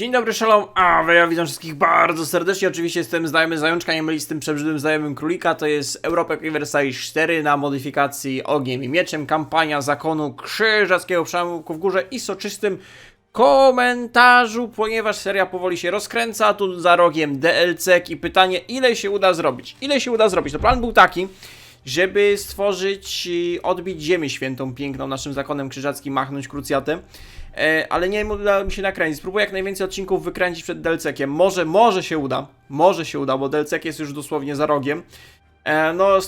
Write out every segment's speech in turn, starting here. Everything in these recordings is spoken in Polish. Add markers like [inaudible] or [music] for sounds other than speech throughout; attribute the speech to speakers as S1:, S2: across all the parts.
S1: Dzień dobry, szalom, a ja witam wszystkich bardzo serdecznie, oczywiście jestem znajomy zajączka, nie mylić z tym przebrzydłym znajomym królika, to jest Europec Versailles 4 na modyfikacji ogniem i mieczem, kampania zakonu krzyżackiego przemyku w górze i soczystym komentarzu, ponieważ seria powoli się rozkręca, tu za rogiem DLC i pytanie, ile się uda zrobić, ile się uda zrobić, to plan był taki, żeby stworzyć, odbić Ziemię Świętą piękną naszym zakonem krzyżackim, machnąć krucjatem. Ale nie uda mi się nakręcić. Spróbuję jak najwięcej odcinków wykręcić przed Delcekiem. Może, może się uda. Może się uda, bo Delcek jest już dosłownie za rogiem. E, no,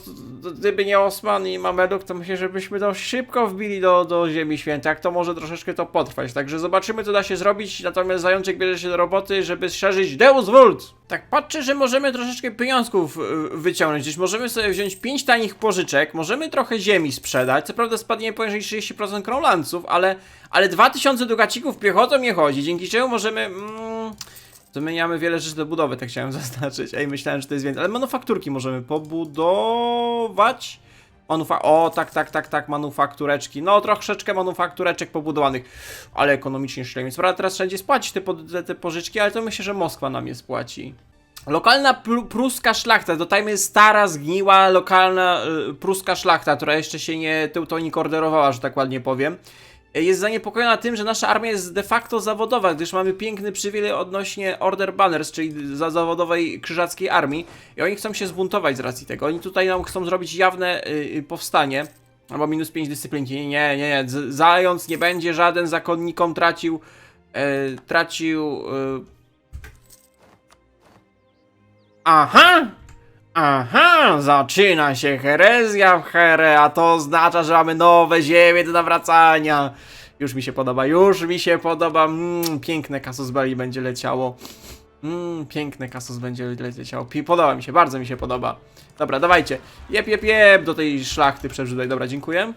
S1: gdyby nie Osman i Mameduk, to myślę, żebyśmy to szybko wbili do, do Ziemi Świętej. Jak to może troszeczkę to potrwać. Także zobaczymy, co da się zrobić. Natomiast Zajączek bierze się do roboty, żeby szerzyć Deus Vult. Tak patrzę, że możemy troszeczkę pieniążków y, wyciągnąć. Gdzieś możemy sobie wziąć 5 tanich pożyczek, możemy trochę ziemi sprzedać. Co prawda spadnie poniżej 30% krolanców, ale, ale 2000 dukacików piechotą nie chodzi. Dzięki czemu możemy... Mm, Zmieniamy wiele rzeczy do budowy, tak chciałem [laughs] zaznaczyć. Ej, myślałem, że to jest więcej. Ale manufakturki możemy pobudować. Manufa o, tak, tak, tak, tak, manufaktureczki. No, troszeczkę manufaktureczek pobudowanych, ale ekonomicznie szli. Więc prawda, teraz wszędzie spłacić te, te, pożyczki, ale to myślę, że Moskwa nam je spłaci. Lokalna pru- pruska szlachta, dotajmy stara, zgniła, lokalna y, pruska szlachta, która jeszcze się nie teutonik orderowała, że tak ładnie powiem, jest zaniepokojona tym, że nasza armia jest de facto zawodowa, gdyż mamy piękny przywilej odnośnie Order Banners, czyli za zawodowej krzyżackiej armii i oni chcą się zbuntować z racji tego. Oni tutaj nam chcą zrobić jawne y, y, powstanie, albo minus 5 dyscyplinki. Nie, nie, nie, zając nie będzie żaden zakonnikom tracił, y, tracił... Y, Aha! Aha! Zaczyna się herezja w Here, a to oznacza, że mamy nowe ziemie do nawracania. Już mi się podoba, już mi się podoba. Mm, piękne Casus Belli będzie leciało. Mm, piękne Casus będzie leciało. Podoba mi się, bardzo mi się podoba. Dobra, dawajcie. Jep, jep, jep, do tej szlachty przebrzydłej. Dobra, dziękuję.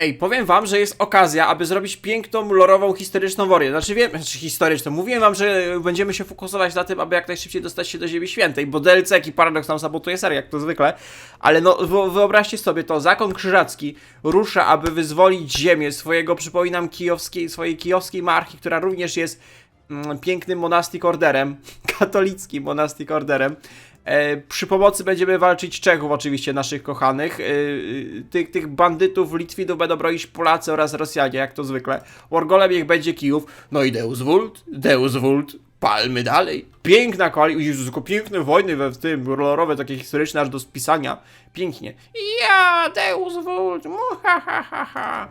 S1: Ej, powiem wam, że jest okazja, aby zrobić piękną, lorową, historyczną worię. Znaczy wiem, znaczy historyczną. Mówiłem wam, że będziemy się fokusować na tym, aby jak najszybciej dostać się do Ziemi Świętej, bo DLC i Paradox nam sabotuje serię, jak to zwykle. Ale no, wyobraźcie sobie to, zakon krzyżacki rusza, aby wyzwolić ziemię swojego, przypominam, kijowskiej, swojej kijowskiej marki, która również jest mm, pięknym monastic orderem, [laughs] katolickim monastic orderem. E, przy pomocy będziemy walczyć Czechów, oczywiście naszych kochanych. E, e, tych, tych bandytów, Litwinów będą bronić Polacy oraz Rosjanie, jak to zwykle. Wargolem niech będzie Kijów. No i Deus Vult, Deus Vult, palmy dalej. Piękna koalicja, Jezus, tylko piękne wojny we w tym, kolorowe, takie historyczne aż do spisania. Pięknie. Ja, Deus Vult, mu ha ha ha ha.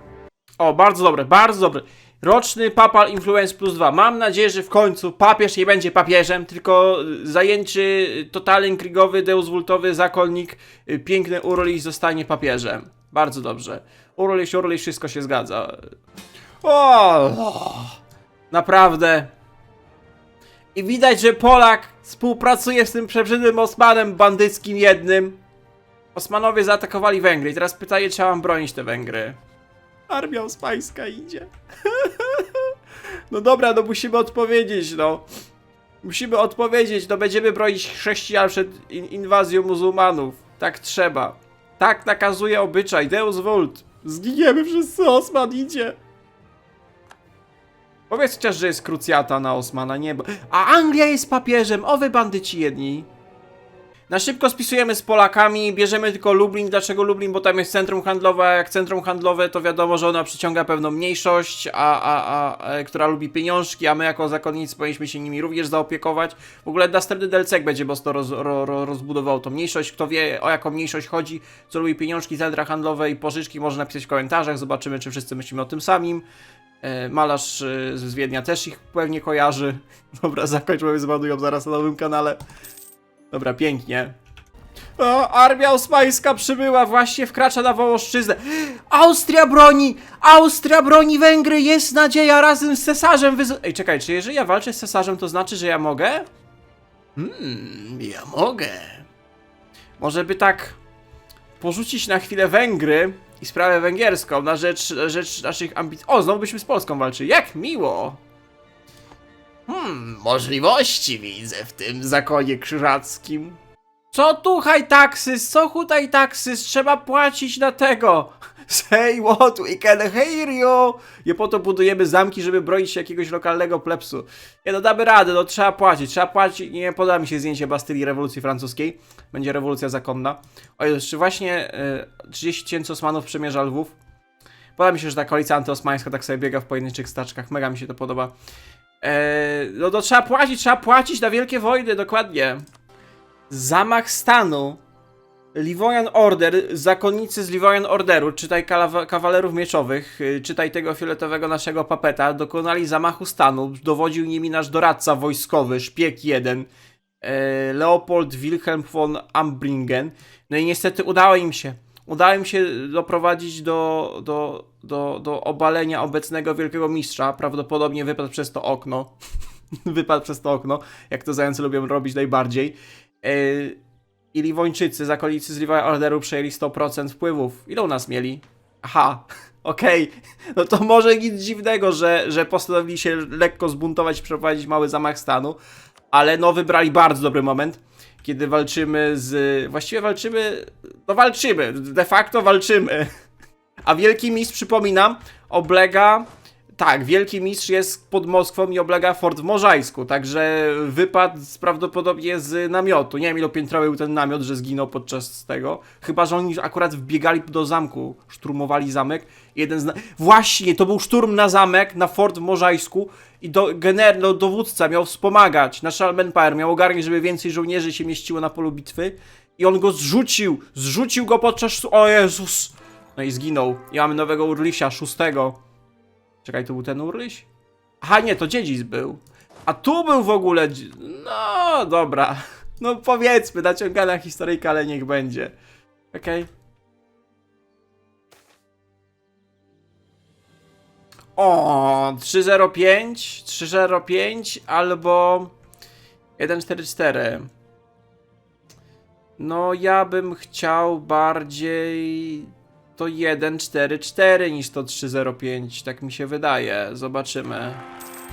S1: O, bardzo dobre, bardzo dobre. Roczny Papal Influence plus 2. Mam nadzieję, że w końcu papież nie będzie papieżem, tylko y, zajęczy, totalny krigowy, Deus Vultowy zakonnik, y, piękny Urolis zostanie papieżem. Bardzo dobrze. Urolis, Urolis, wszystko się zgadza. O, naprawdę. I widać, że Polak współpracuje z tym przebrzydłym Osmanem bandyckim jednym. Osmanowie zaatakowali Węgry i teraz pytanie, czy mam bronić te Węgry. Armia osmańska idzie. [laughs] No dobra, no musimy odpowiedzieć, no. Musimy odpowiedzieć, no będziemy bronić chrześcijan przed in inwazją muzułmanów. Tak trzeba. Tak nakazuje obyczaj. Deus Vult. Zginiemy wszyscy, Osman idzie. Powiedz chociaż, że jest krucjata na Osmana, nie? A Anglia jest papieżem, o wy bandyci jedni. Na szybko spisujemy z Polakami, bierzemy tylko Lublin. Dlaczego Lublin? Bo tam jest centrum handlowe, a jak centrum handlowe to wiadomo, że ona przyciąga pewną mniejszość, a, a, a, e, która lubi pieniążki, a my jako zakonnicy powinniśmy się nimi również zaopiekować. W ogóle następny DLC będzie mocno roz, ro, ro, rozbudował tą mniejszość. Kto wie o jaką mniejszość chodzi, co lubi pieniążki, centra handlowe i pożyczki, może napisać w komentarzach, zobaczymy czy wszyscy myślimy o tym samym. E, Malarz e, z Wiednia też ich pewnie kojarzy. [laughs] Dobra, zakończmy, zbanują zaraz na nowym kanale. Dobra, pięknie. O, armia osmańska przybyła, właśnie wkracza na Wołoszczyznę. Austria broni! Austria broni Węgry! Jest nadzieja razem z cesarzem wyz... Ej, czekaj, czy jeżeli ja walczę z cesarzem, to znaczy, że ja mogę? Hmm, ja mogę. Może by tak porzucić na chwilę Węgry i sprawę węgierską na rzecz, rzecz naszych ambicji. O, znowu byśmy z Polską walczyli. Jak miło! Hmm, możliwości widzę w tym zakonie krzyżackim. Co tu hajtaksys? Co tutaj taksys? Trzeba płacić na tego. Say what we can hear you! I po to budujemy zamki, żeby bronić się jakiegoś lokalnego plepsu. Nie no, damy radę, no trzeba płacić, trzeba płacić. Nie podoba mi się zdjęcie Bastylii rewolucji francuskiej. Będzie rewolucja zakonna. O Jezu, czy właśnie y, 30 tysięcy Osmanów przemierza Lwów? Podoba mi się, że ta koalicja antyosmańska tak sobie biega w pojedynczych staczkach. Mega mi się to podoba. Eee, no to trzeba płacić, trzeba płacić na wielkie wojny, dokładnie. Zamach stanu. Livonian Order, zakonnicy z Livonian Orderu, czytaj kawalerów mieczowych, y, czytaj tego fioletowego naszego papeta, dokonali zamachu stanu, dowodził nimi nasz doradca wojskowy, szpieg jeden, e, Leopold Wilhelm von Ambringen. No i niestety udało im się. Udało im się doprowadzić do, do, do, do obalenia obecnego wielkiego mistrza. Prawdopodobnie wypadł przez to okno. [laughs] wypadł przez to okno, jak to zające lubią robić najbardziej. E, I Liwończycy, zakolicy z Liwoja Orderu przejęli 100% wpływów. Ile u nas mieli? Aha, [laughs] okej. No to może nic dziwnego, że, że postanowili się lekko zbuntować i przeprowadzić mały zamach stanu. Ale no wybrali bardzo dobry moment, kiedy walczymy z... Właściwie walczymy... No walczymy, de facto walczymy. A Wielki Mistrz, przypominam, oblega... Tak, Wielki Mistrz jest pod Moskwą i oblega fort w także wypadł prawdopodobnie z namiotu. Nie wiem, ilopiętrowy był ten namiot, że zginął podczas tego. Chyba, że oni akurat wbiegali do zamku, szturmowali zamek. Jeden z... Właśnie, to był szturm na zamek, na fort w i do, gener... no, dowódca miał wspomagać, nasz Empire miał ogarnić, żeby więcej żołnierzy się mieściło na polu bitwy i on go zrzucił, zrzucił go podczas... O Jezus! No i zginął. I mamy nowego Urlisia, szóstego. Czekaj, to był ten Urliś? Aha, nie, to dziedzic był. A tu był w ogóle... No, dobra. [laughs] No powiedzmy, naciągana historyjka, ale niech będzie. Okej. O, 305, 305 albo 144. No, ja bym chciał bardziej to 144 niż to 305, tak mi się wydaje. Zobaczymy.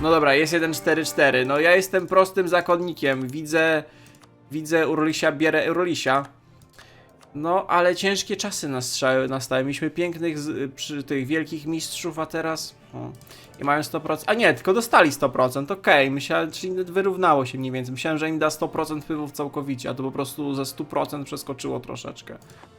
S1: No dobra, jest 144. No ja jestem prostym zakonnikiem. Widzę widzę Urlisia, bierę Urlisia. No, ale ciężkie czasy nastrzały, nastały. Mieliśmy pięknych przy tych wielkich mistrzów, a teraz o, i mają 100%. A nie, tylko dostali 100%. Okej, myślałem, czyli wyrównało się mniej więcej. Myślałem, że im da 100% wpływów całkowicie, a to po prostu ze 100% przeskoczyło troszeczkę.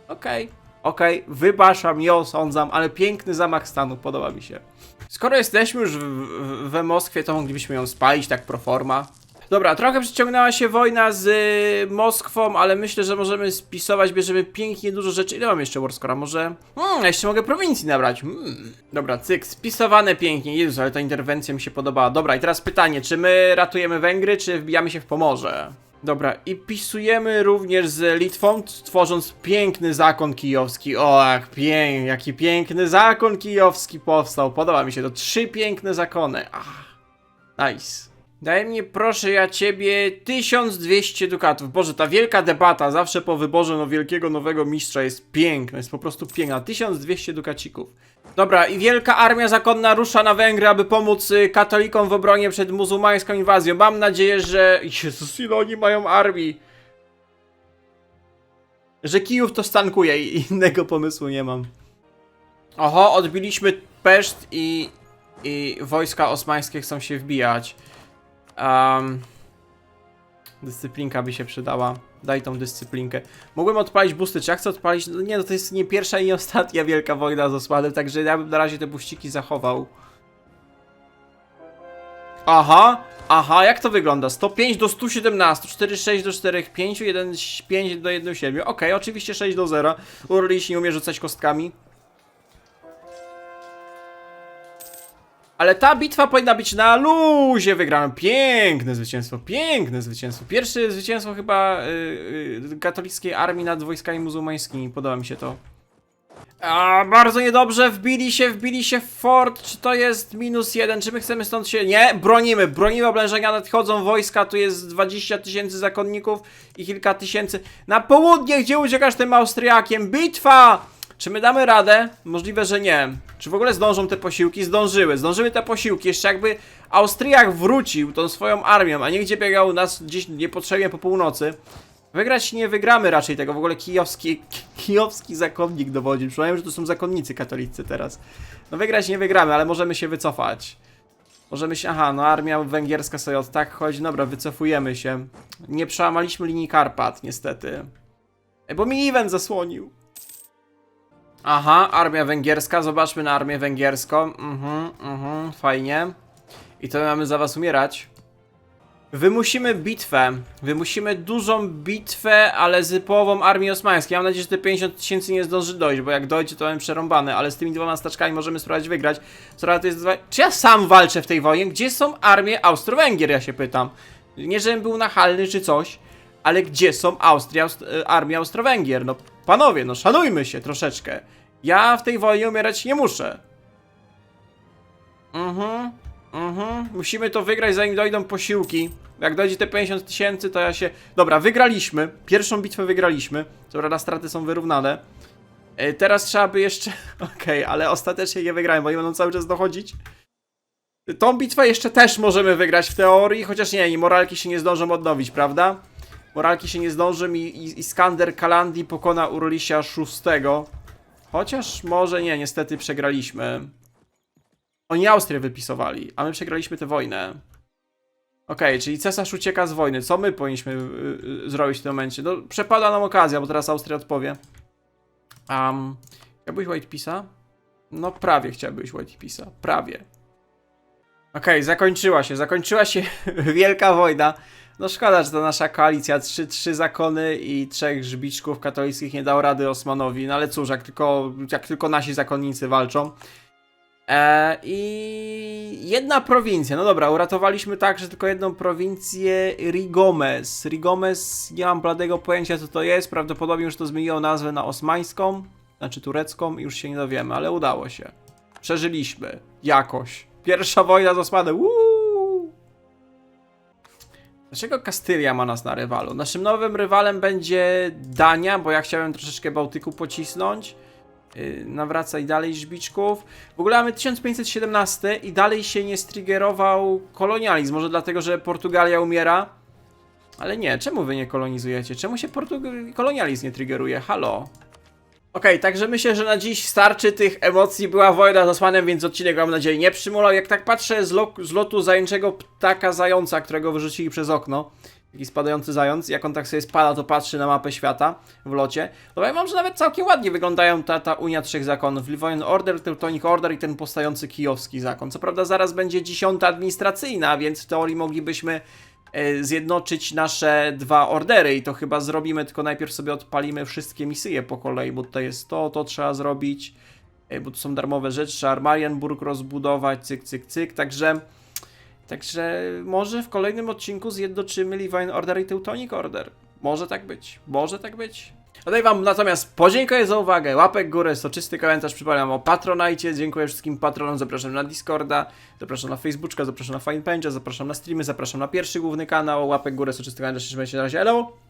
S1: Okej. Okej, wybaczam, nie osądzam, ale piękny zamach stanu, podoba mi się. Skoro jesteśmy już w, w, we Moskwie, to moglibyśmy ją spalić tak pro forma. Dobra, trochę przeciągnęła się wojna z y, Moskwą, ale myślę, że możemy spisować, bierzemy pięknie dużo rzeczy. Ile mam jeszcze Warscora? Może... Hmm, jeszcze mogę prowincji nabrać. Hmm. Dobra, cyk, spisowane pięknie. Jezus, ale ta interwencja mi się podobała. Dobra, i teraz pytanie, czy my ratujemy Węgry, czy wbijamy się w Pomorze? Dobra, i pisujemy również z Litwą, tworząc piękny zakon kijowski. O, jak piękny, jaki piękny zakon kijowski powstał. Podoba mi się to. Trzy piękne zakony. Ach, nice. Daj mnie proszę ja ciebie 1200 dukatów. Boże, ta wielka debata zawsze po wyborze no wielkiego nowego mistrza jest piękna, jest po prostu piękna. 1200 dukacików. Dobra, i wielka armia zakonna rusza na Węgry, aby pomóc y, katolikom w obronie przed muzułmańską inwazją. Mam nadzieję, że... Jezus, ile oni mają armii. Że Kijów to stankuje i [laughs] innego pomysłu nie mam. Oho, odbiliśmy Peszt i... I wojska osmańskie chcą się wbijać. Um, dyscyplinka by się przydała. Daj tą dyscyplinkę. Mogłem odpalić busty, czy ja chcę odpalić? No nie, no to jest nie pierwsza i ostatnia [laughs] wielka wojna z Osmanem, także ja bym na razie te buściki zachował. Aha, aha, jak to wygląda? 105 do 117, 46 do 45, 1,5 do 1,7. Okej, oczywiście 6 do 0. Urliś nie umie rzucać kostkami. Ale ta bitwa powinna być na luzie wygrana. Piękne zwycięstwo, piękne zwycięstwo. Pierwsze zwycięstwo chyba y, y, katolickiej armii nad wojskami muzułmańskimi. Podoba mi się to. A, bardzo niedobrze, wbili się, wbili się w fort. Czy to jest minus jeden? Czy my chcemy stąd się... Nie, bronimy, bronimy oblężenia, nadchodzą wojska. Tu jest 20 tysięcy zakonników i kilka tysięcy. Na południe, gdzie uciekasz tym Austriakiem? Bitwa! Czy my damy radę? Możliwe, że nie. Czy w ogóle zdążą te posiłki? Zdążyły. Zdążyły te posiłki. Jeszcze jakby Austriak wrócił tą swoją armią, a nie gdzie biegał nas gdzieś niepotrzebnie po północy. Wygrać nie wygramy raczej tego. W ogóle kijowski, kijowski zakonnik dowodzi. Przypomniałem, że to są zakonnicy katolicy teraz. No wygrać nie wygramy, ale możemy się wycofać. Możemy się... Aha, no armia węgierska sobie od tak chodzi. Dobra, wycofujemy się. Nie przełamaliśmy linii Karpat, niestety. Bo mi event zasłonił. Aha, armia węgierska. Zobaczmy na armię węgierską. Mhm, mhm, fajnie. I to my mamy za was umierać. Wymusimy bitwę. Wymusimy dużą bitwę, ale z połową armii osmańskiej. Mam nadzieję, że te 50 tysięcy nie zdąży dojść, bo jak dojdzie, to mamy przerąbane, ale z tymi dwoma staczkami możemy spróbować wygrać. Co to jest. Czy ja sam walczę w tej wojnie? Gdzie są armie Austro-Węgier, ja się pytam. Nie, żebym był nachalny czy coś, ale gdzie są Austria, Aust e, Austro-Węgier? No panowie, no szanujmy się troszeczkę. Ja w tej wojnie umierać nie muszę. Mhm, mhm. Musimy to wygrać zanim dojdą posiłki. Jak dojdzie te 50 tysięcy, to ja się... Dobra, wygraliśmy. Pierwszą bitwę wygraliśmy. Co prawda straty są wyrównane. E, teraz trzeba by jeszcze... [laughs] Okej, ale ostatecznie nie wygrałem, bo oni będą cały czas dochodzić. Tą bitwę jeszcze też możemy wygrać w teorii, chociaż nie, i moralki się nie zdążą odnowić, prawda? Moralki się nie zdążą i, i Iskander Kalandi pokona Urlisia VI. Chociaż może nie, niestety przegraliśmy. Oni Austrię wypisowali, a my przegraliśmy tę wojnę. Okej, czyli cesarz ucieka z wojny. Co my powinniśmy y, y, zrobić w tym momencie? No, przepada nam okazja, bo teraz Austria odpowie. Um, chciałbyś White? No prawie chciałbyś White. Prawie. Okej, zakończyła się. Zakończyła się [laughs] wielka wojna. No szkoda, że ta nasza koalicja, trzy, trzy zakony i trzech żbiczków katolickich nie dał rady Osmanowi. No ale cóż, jak tylko, jak tylko nasi zakonnicy walczą. E, I jedna prowincja. No dobra, uratowaliśmy także tylko jedną prowincję Rigomes. Rigomes, nie mam bladego pojęcia co to jest. Prawdopodobnie już to zmieniło nazwę na osmańską, znaczy turecką już się nie dowiemy, ale udało się. Przeżyliśmy. Jakoś. Pierwsza wojna z Osmanem. Uuu! Dlaczego Kastylia ma nas na rywalu? Naszym nowym rywalem będzie Dania, bo ja chciałem troszeczkę Bałtyku pocisnąć. Yy, nawraca i dalej żbiczków. W ogóle mamy 1517 i dalej się nie striggerował kolonializm. Może dlatego, że Portugalia umiera? Ale nie, czemu wy nie kolonizujecie? Czemu się Portug- kolonializm nie triggeruje? Halo? Okej, także myślę, że na dziś starczy tych emocji. Była wojna z Osmanem, więc odcinek mam nadzieję nie przymulał. Jak tak patrzę z, lo- z lotu zajęczego ptaka zająca, którego wyrzucili przez okno, taki spadający zając, jak on tak sobie spada, to patrzy na mapę świata w locie, to powiem wam, że nawet całkiem ładnie wyglądają ta, ta Unia Trzech Zakonów. Livonian Order, Teutonic Order i ten powstający kijowski zakon. Co prawda zaraz będzie dziesiąta administracyjna, więc w teorii moglibyśmy zjednoczyć nasze dwa ordery i to chyba zrobimy, tylko najpierw sobie odpalimy wszystkie misje po kolei, bo tutaj jest to, to trzeba zrobić, e, bo tu są darmowe rzeczy, Armarienburg rozbudować, cyk, cyk, cyk, także także może w kolejnym odcinku zjednoczymy Levine Order i Teutonic Order. Może tak być, może tak być. Tutaj wam natomiast podziękuję za uwagę, łapek górę, soczysty komentarz, przypominam o Patronajcie, dziękuję wszystkim patronom, zapraszam na Discorda, zapraszam na Facebooka, zapraszam na Finepenja, zapraszam na streamy, zapraszam na pierwszy główny kanał, łapek górę, soczysty komentarz, trzymajcie się na razie, hello!